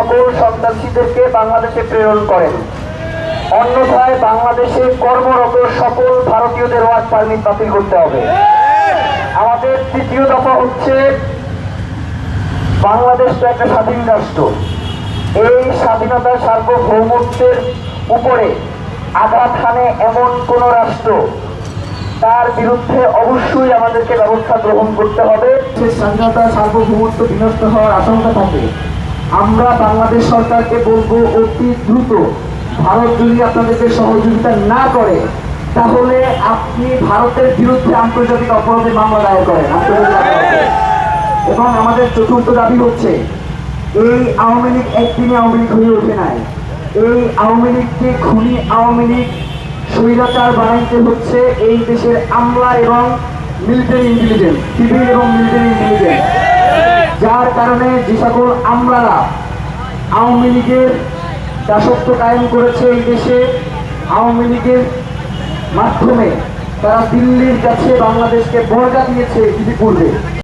সকল সন্ত্রাসীদেরকে বাংলাদেশে প্রেরণ করেন। অন্যথায় বাংলাদেশে কর্মরত সকল ভারতীয়দের ওয়ার্ক পারমিট বাতিল করতে হবে। আমাদের তৃতীয় দফা হচ্ছে বাংলাদেশ তো একটা স্বাধীন রাষ্ট্র। এই স্বাধীনতার সার্বভৌমত্বের উপরে আঘাত হানে এমন কোন রাষ্ট্র, তার বিরুদ্ধে অবশ্যই আমাদেরকে ব্যবস্থা গ্রহণ করতে হবে। সে স্বাধীনতা সার্বভৌমত্ব বিনষ্ট হওয়ার আশঙ্কা থাকে আমরা বাংলাদেশ সরকারকে বলব অতি দ্রুত ভারত যদি আপনাদেরকে সহযোগিতা না করে, তাহলে আপনি ভারতের বিরুদ্ধে আন্তর্জাতিক অপরাধে মামলা দায়ের করেন। এবং আমাদের চতুর্থ দাবি হচ্ছে, এই আওয়ামী লীগ একদিনে আওয়ামী লীগ হয়ে ওঠে নাই। এই আওয়ামী লীগকে খুনি আওয়ামী লীগ স্বৈরাচার বানাইতে হচ্ছে এই দেশের আমলা এবং মিলিটারি ইন্টেলিজেন্স সিভিল এবং মিলিটারি ইন্টেলিজেন্স যার কারণে যে সকল আমলারা আওয়ামী লীগের দাসত্ব কায়েম করেছে এই দেশে, আওয়ামী লীগের মাধ্যমে তারা দিল্লির কাছে বাংলাদেশকে বর্গা দিয়েছে ইতিপূর্বে।